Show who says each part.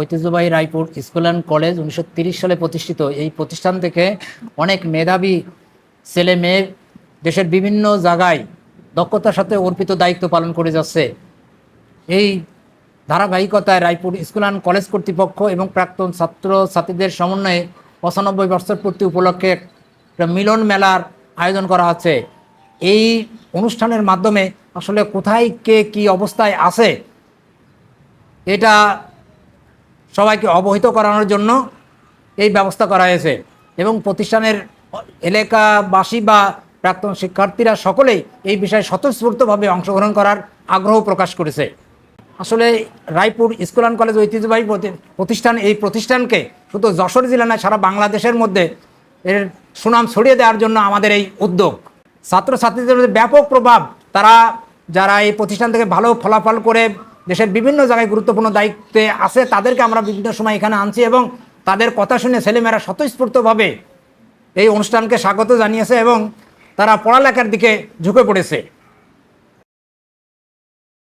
Speaker 1: ঐতিহ্যবাহী Raipur school and college উনিশশো সালে প্রতিষ্ঠিত। এই প্রতিষ্ঠান থেকে অনেক মেধাবী ছেলে মেয়ে দেশের বিভিন্ন জায়গায় দক্ষতার সাথে অর্পিত দায়িত্ব পালন করে যাচ্ছে। এই ধারাবাহিকতায় রায়পুর স্কুল অ্যান্ড কলেজ কর্তৃপক্ষ এবং প্রাক্তন ছাত্র ছাত্রীদের সমন্বয়ে পঁচানব্বই বছর পূর্তি উপলক্ষে একটা মিলন মেলার আয়োজন করা হচ্ছে। এই অনুষ্ঠানের মাধ্যমে আসলে কোথায় কে কি অবস্থায় আছে এটা সবাইকে অবহিত করানোর জন্য এই ব্যবস্থা করা হয়েছে। এবং প্রতিষ্ঠানের এলাকাবাসী বা প্রাক্তন শিক্ষার্থীরা সকলেই এই বিষয়ে স্বতঃস্ফূর্তভাবে অংশগ্রহণ করার আগ্রহ প্রকাশ করেছে। আসলে রায়পুর স্কুল অ্যান্ড কলেজ ঐতিহ্যবাহী প্রতিষ্ঠান এই প্রতিষ্ঠানকে শুধু যশোর জেলা নয়, সারা বাংলাদেশের মধ্যে এর সুনাম ছড়িয়ে দেওয়ার জন্য আমাদের এই উদ্যোগ। ছাত্রছাত্রীদের মধ্যে ব্যাপক প্রভাব। তারা যারা এই প্রতিষ্ঠান থেকে ভালো ফলাফল করে দেশের বিভিন্ন জায়গায় গুরুত্বপূর্ণ দায়িত্বে আছে, তাদেরকে আমরা বিভিন্ন সময় এখানে আনছি এবং তাদের কথা শুনে ছেলেমেয়েরা স্বতঃস্ফূর্তভাবে এই অনুষ্ঠানকে স্বাগত জানিয়েছে এবং তারা পড়ালেখার দিকে ঝুঁকে পড়েছে।